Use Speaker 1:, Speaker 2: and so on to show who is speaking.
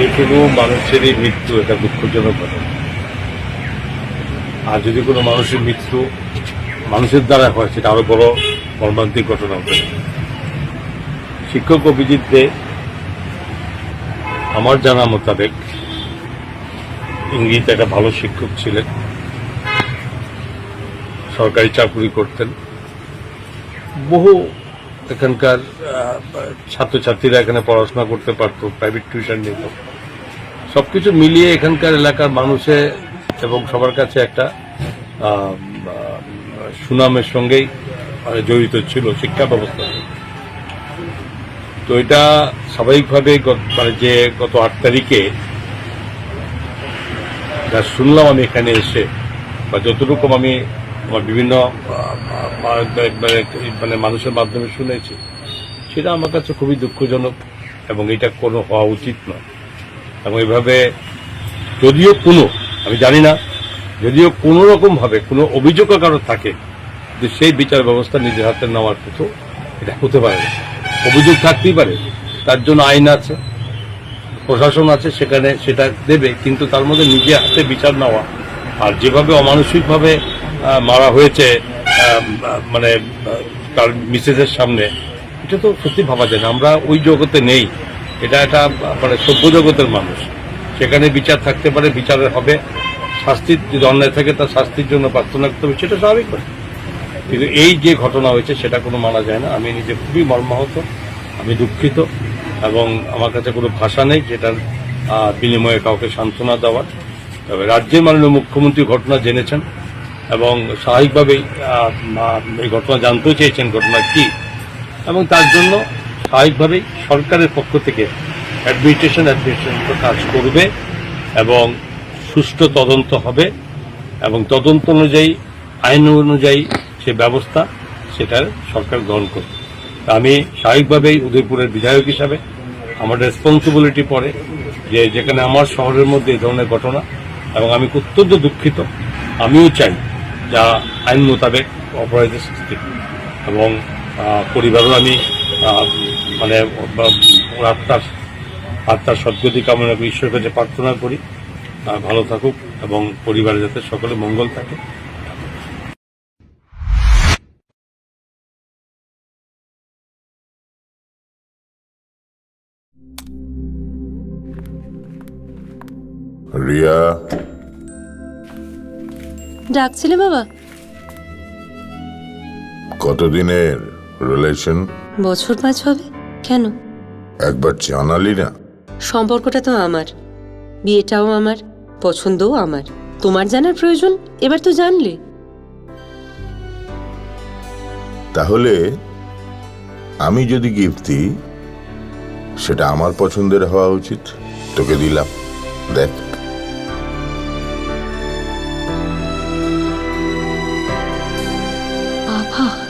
Speaker 1: যে কোনো মানুষেরই মৃত্যু, এটা দুঃখজনক ঘটনা আর যদি কোনো মানুষের মৃত্যু মানুষের দ্বারা হয়, সেটা আরও বড় মর্মান্তিক ঘটনা হতে শিক্ষক অভিজিৎ দে আমার জানা মোতাবেক ইংরেজিতে একটা ভালো শিক্ষক ছিলেন। সরকারি চাকরি করতেন। বহু এখানকার ছাত্রছাত্রীরা এখানে পড়াশোনা করতে পারতো প্রাইভেট টিউশন নিত। সবকিছু মিলিয়ে এখানকার এলাকার মানুষে এবং সবার কাছে একটা সুনামের সঙ্গেই মানে জড়িত ছিল শিক্ষা ব্যবস্থা। তো এটা স্বাভাবিকভাবে মানে যে গত আট তারিখে যা শুনলাম আমি এখানে এসে বা যতটুকু আমি আমার বিভিন্ন আহ, মানে মানে মানুষের মাধ্যমে শুনেছি সেটা আমার কাছে খুবই দুঃখজনক এবং এটা কোনো হওয়া উচিত নয়। এবং এভাবে যদিও কোনো, আমি জানি না, যদিও কোনো রকম ভাবে কোনো অভিযোগ কারও থাকে যে সেই বিচার ব্যবস্থা নিজের হাতে নেওয়ার মতো এটা হতে পারে না। অভিযোগ থাকতেই পারে, তার জন্য আইন আছে, প্রশাসন আছে, সেখানে সেটা দেবে, কিন্তু তার মধ্যে নিজে হাতে বিচার নেওয়া আর যেভাবে অমানসিকভাবে মারা হয়েছে মানে তার মিসেসের সামনে, এটা তো সত্যি ভাবা যায় না আমরা ওই জগতে নেই এটা একটা মানে সভ্য জগতের মানুষ। সেখানে বিচার থাকতে পারে, বিচারের হবে। শাস্তির যদি অন্যায় থাকে, তার শাস্তির জন্য প্রার্থনা করতে হবে, সেটা স্বাভাবিক ব্যাপার। কিন্তু এই যে ঘটনা হয়েছে, সেটা কোনো মানা যায় না। আমি নিজে খুবই মর্মাহত, আমি দুঃখিত, এবং আমার কাছে কোনো ভাষা নেই যেটার বিনিময়ে কাউকে সান্ত্বনা দেওয়ার। তবে রাজ্যের মাননীয় মুখ্যমন্ত্রী ঘটনা জেনেছেন, এবং স্বাভাবিকভাবেই এই ঘটনা জানতেও চেয়েছেন ঘটনা কি, এবং তার জন্য স্বাভাবিকভাবেই সরকারের পক্ষ থেকে অ্যাডমিনিস্ট্রেশন অ্যাডমিনিস্ট্রেশন কাজ করবে এবং সুষ্ঠু তদন্ত হবে এবং তদন্ত অনুযায়ী, আইন অনুযায়ী সে ব্যবস্থা সেটার সরকার গ্রহণ করবে। আমি স্বাভাবিকভাবেই উদয়পুরের বিধায়ক হিসাবে, আমার রেসপন্সিবিলিটি পড়ে যে যেখানে আমার শহরের মধ্যে এই ধরনের ঘটনা, এবং আমি অত্যন্ত দুঃখিত, আমিও চাই যা আইন মোতাবেক অপরাধের শাস্তি এবং পরিবারও আমি মানে বা- আত্মার আত্মার সদ্গতি কামনা করি ঈশ্বরের কাছে প্রার্থনা করি। ভালো থাকুক এবং পরিবারে যাতে সকলে মঙ্গল থাকে।
Speaker 2: রিয়া।
Speaker 3: ডাকছিলে বাবা?
Speaker 2: কতদিনের রিলেশন
Speaker 3: বছর পাঁচ হবে। কেন?
Speaker 2: একবার জানালি না
Speaker 3: সম্পর্কটা তো আমার। বিয়েটাও আমার পছন্দও আমার। তোমার জানার প্রয়োজন? এবার তো জানলে।
Speaker 2: তাহলে আমি যদি গিফট দিই সেটা আমার পছন্দের হওয়া উচিত। তোকে দিলাম। দেখ।
Speaker 3: বাবা।